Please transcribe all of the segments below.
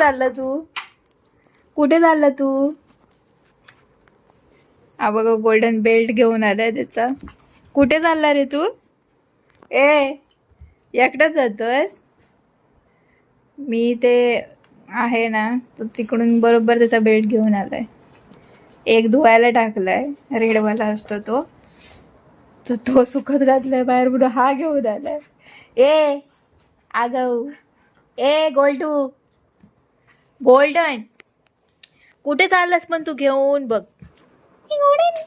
चालला तू? कुठे चालला तू? हा बघ गोल्डन बेल्ट घेऊन आलाय त्याचा. कुठे चालला रे तू? ए एकटाच जातोयस? मी ते आहे ना तो तिकडून बरोबर त्याचा बेल्ट घेऊन आलाय. एक धुवायला टाकलाय रेडवाला असतो तो. तो तो सुखत घातलाय बाहेर पुढे हा घेऊन आलाय. ए आगाऊ ए गोल्डू गोल्डन. कुठे चाललास पण तू घेऊन बघ. गोल्डन.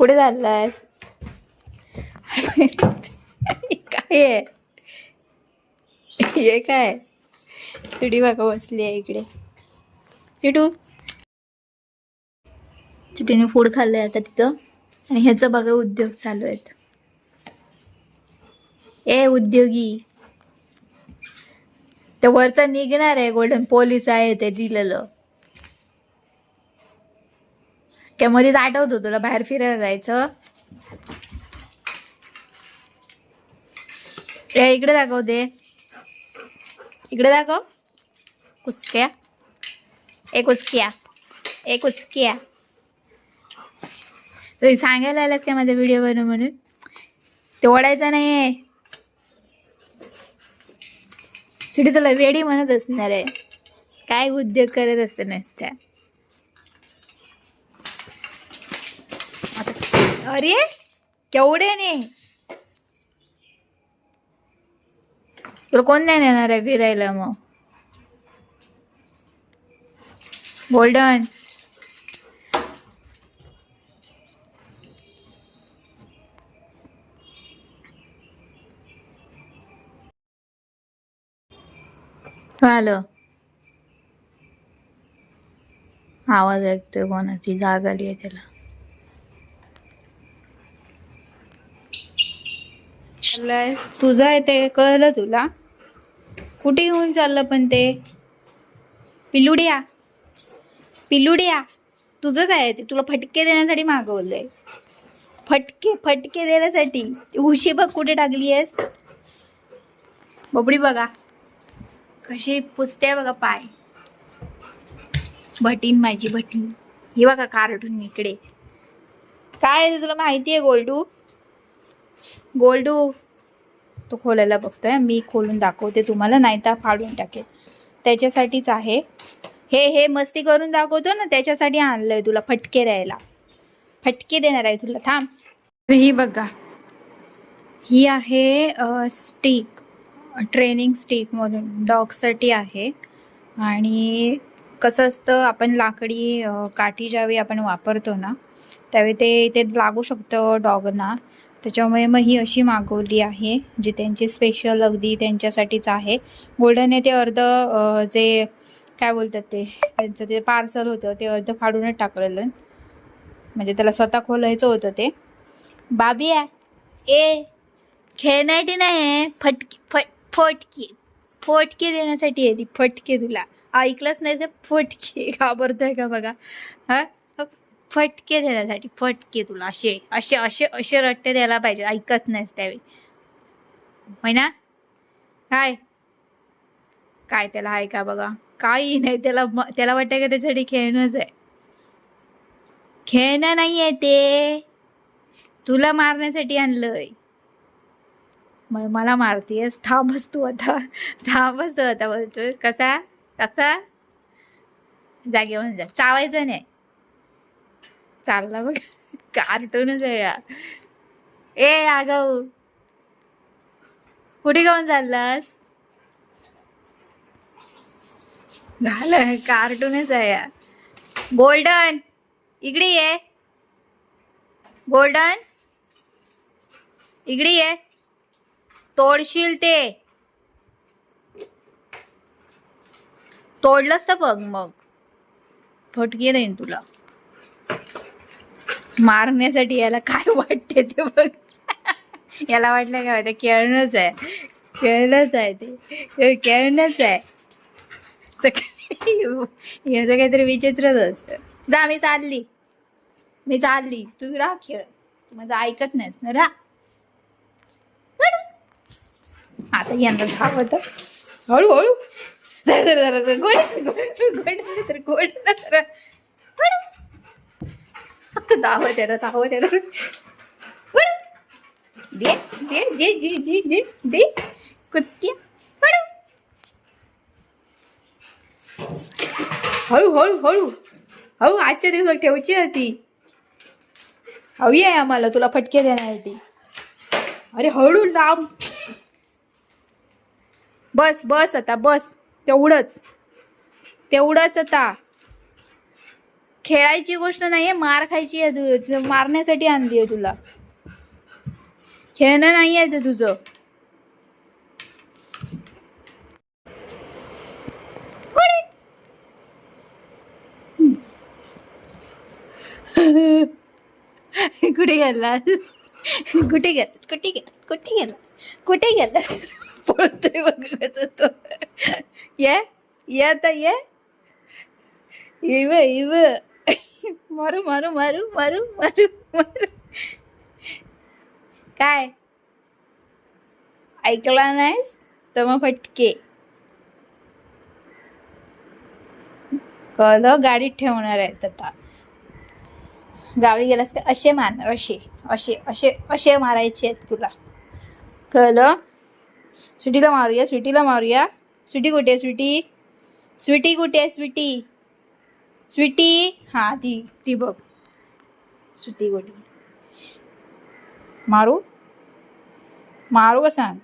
कुठे चाललास? काय आहे? हे काय? चिडी बाका बसली आहे इकडे. चिटू चिटीने फूड खाल्लंय आता तिथं. आणि ह्याचं बघा उद्योग चालू आहेत. ए उद्योगी. ते वरचा निघणार आहे गोल्डन पोलीस आहे ते दिलेलं. त्या मध्येच आठवतो तुला बाहेर फिरायला जायचं. ए इकडे दाखव दे इकडे दाखव. कुसक्या. ए कुसक्या. ए कुसक्या. तरी सांगायला आलास का माझा व्हिडिओ बनव म्हणून? ते ओढायचं नाही शेवटी तुला वेडी म्हणत असणार आहे. काय उद्योग करत असते नसत्या. अरे केवढे ने. तुला कोण नाही नेणार आहे फिरायला मग? गोल्डन आलं आवाज ऐकतोय कोणाची? जाग आली आहे त्याला. चाललंय. तुझं आहे ते कळलं तुला? कुठे घेऊन चाललं पण ते? पिलुड्या. पिलुड्या तुझंच आहे ते. तुला फटके देण्यासाठी मागवलंय. फटके फटके देण्यासाठी. उशी बघ कुठे टाकली आहेस. बबडी बघा. कशी पुसते बघा पाय. भटीन माझी भटीन. ही बघा कार्टून इकडे. काय आहे तुला माहिती आहे गोल्डू? गोल्डू तो खोलायला बघतोय. मी खोलून दाखवते तुम्हाला नाही तर फाडून टाकेल. त्याच्यासाठीच आहे. हे हे मस्ती करून दाखवतो ना त्याच्यासाठी आणलंय तुला फटके द्यायला. फटके देणार आहे तुला थांब. ही बघा. ही आहे स्टिक. ट्रेनिंग स्टिक म्हणून. डॉगसाठी आहे. आणि कसं असतं आपण लाकडी काठी ज्यावेळी आपण वापरतो ना त्यावेळी ते ते लागू शकतं डॉगना. त्याच्यामुळे मग ही अशी मागवली आहे जी त्यांची स्पेशल अगदी त्यांच्यासाठीच आहे. गोल्डनने ते अर्ध जे काय बोलतात ते त्यांचं ते पार्सल होतं ते अर्ध फाडूनच टाकलेलं. म्हणजे त्याला स्वतः खोलायचं होतं ते. बाबी आहे ए खेळण्यासाठी नाही आहे. फटकी फट फटके फटके देण्यासाठी आहे ती फटके तुला. ऐकलंच नाही ते फटके. घाबरतोय का बघा? हा? फटके देण्यासाठी फटके तुला. असे असे असे असे रट्टे द्यायला पाहिजे ऐकत नाहीस त्यावेळी. होय ना? काय? काय त्याला आहे का बघा? काही नाही. त्याला त्याला वाटतं का त्याच्यासाठी खेळणंच आहे. खेळणं नाही आहे ते. तुला मारण्यासाठी आणलंय. मग मला मारतीयस. थांबच तू आता. थांबच तू आता. बोलतोयस कसा? कसा जागे जागेवर जा. चावायचं नाही. चालला बघ. कार्टूनच आहे या ए आगाऊ कुठे घेऊन चाललास? झालं. कार्टूनच आहे या गोल्डन. इकडे ये. गोल्डन. इकडे ये. तोडशील ते. तोडलंच तर बघ मग. फटके देईन तुला. मारण्यासाठी याला काय वाटते ते बघ. याला वाटलं काय ते खेळणंच आहे. खेळणंच आहे ते. खेळणंच आहे. याचं काहीतरी विचित्रच असतं. जा मी चालली. मी चालली. तू राह खेळ. तू माझं ऐकत नाहीस. ना राह आता यांना धावत हळू हळू जरा जरा जरा जरा गोड गोड गोड आता गोड जरा हळूहळू धावत याला धावत याला दे दे दे जी जी दे दे. कुचक्या हळू हळू हळू. हळू आजच्या दिवसात ठेवची होती हवी आहे आम्हाला तुला फटके देण्यासाठी. अरे हळू लांब. बस बस आता बस. तेवढंच. तेवढंच आता. खेळायची गोष्ट नाहीये मार खायची आहे तु- मारण्यासाठी आणली आहे तुला. खेळणं नाही आहे ते तुझं. कुठे? गेला कुठे गेला? कुठे गेला? कुठे गेला? कुठे गेला? पळतोय बघत होतो. ये ये आता ये. इव इव. मारू मारू मारू मारू मारू मारू. काय? ऐकला नाहीस? तर मग फटके. कळलं? गाडीत ठेवणार आहेत आता. गावी गेलास का? असे मारणार असे असे असे असे मारायचे आहेत तुला. कळलं? स्वीटीला मारूया स्वीटीला मारूया. स्वीटी कुठे आहे स्वीटी? स्वीटी कुठे आहे स्वीटी? स्वीटी? हां ती ती बघ. स्वीटी कुठे? मारू? मारू का सांग?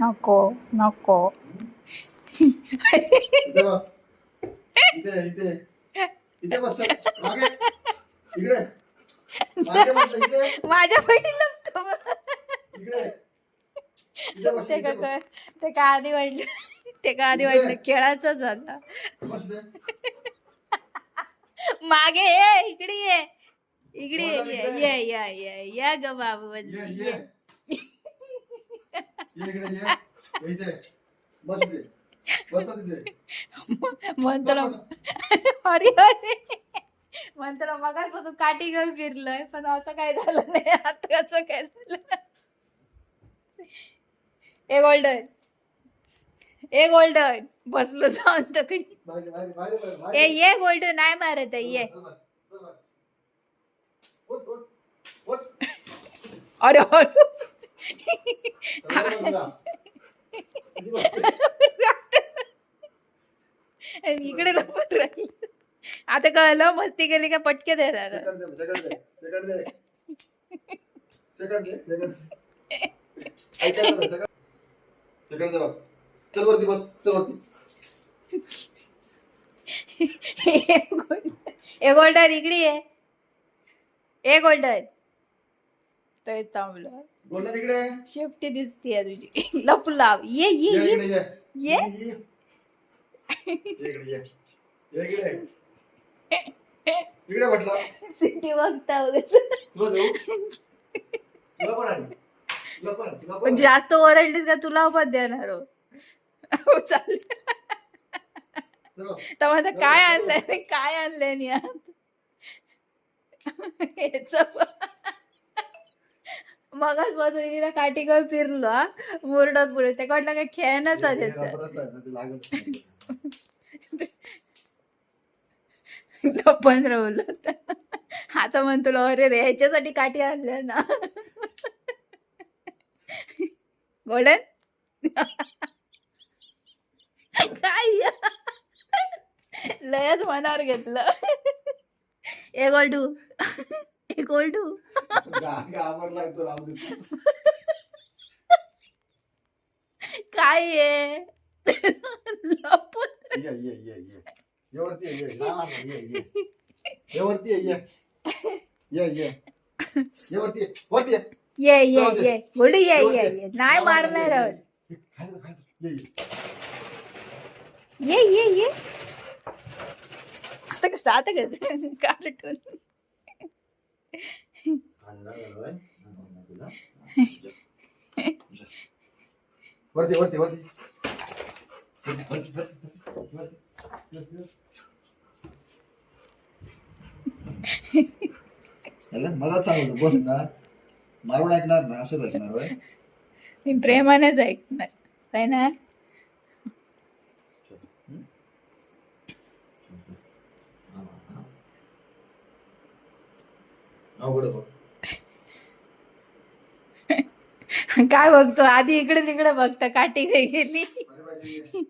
नको नको. इथे बस. इथे इथे. इथे बस. मागे. इकडे. माझ्या बहिणीला तो. का. ते का आधी वाढलं? ते का आधी वाढलं? खेळायचं झालं. मागे ये इकडे ये. इकडे ये ये. ये ये ये ये ग बाबू म्हणतो अरे अरे. म्हणतो मगाचपासून काठी घेऊन फिरलोय पण असं काय झालं नाही. आता कसं काय झालं? ए गोल्डन. ए गोल्डन. बसलो जाऊन तकडी ए ये गोल्डन. नाही मारत आहे ये. अरे. इकडे लपून राहील. आता कळलं मस्ती केली का पटके देणार. सेकंड दे सेकंड दे सेकंड दे. सेकंड दे सेकंड ऐकायचं नाही, सेकंड सेकंड दे बघ. चल वरती बस चल वरती. ए गोल्डन इकडे ये. ए गोल्डन. तो थांबलं. गोल्डन इकडे शेपटी दिसतीये तुझी. लप लाव. ये ये ये ये. इकडे ये. ये? ये ये. इकडे ये ये. इकडे म्हटलं सिटी बघता वगैरे तुला देऊ? तुला पण आहे तुला पण आहे, तुला पण. पण आहे. जास्त ओरडलीस का तुला पण देणार हो. हो चालेल. चल. बस. तर माझं काय आणलंय? काय आणलंय नि हेच मगाच बाजूला गेला काठीकर फिरलो हा. मुरडात पुढे ते कडनं काय खेळणंच आहे हे त्याचं रबरच आहे ना, ते लागत नाही. लपन राहुल आता म्हणतो अरे रे ह्याच्यासाठी काठी आणल्या ना. गोल्डन? काय? लयच मनावर घेतलं. ए गोल्डू. ए गोल्डू. काय आहे लपून. ये ये ये. ये ये ये ये. ना, ना, ये ये. ये वरती ये. ये ये ये वरती ये. ये ये ये ये. गोल्डू ये वरती ये. ये. नाही मारणार आहोत. ये, खाली खाली. ये ये. ये ये ये. आता कसं आता कसं? कार्टून. वरती वरती वरती, वरती, वरती, वरती, वरती. याला मला सांगू बस ना मारून ऐकणार ना असंच ऐकणार होय मी प्रेमानेच ऐकणार काय ना हम्म? अवघड आहे बघ. काय बघतो आधी इकडे तिकडे बघता काठी काय गेली अरे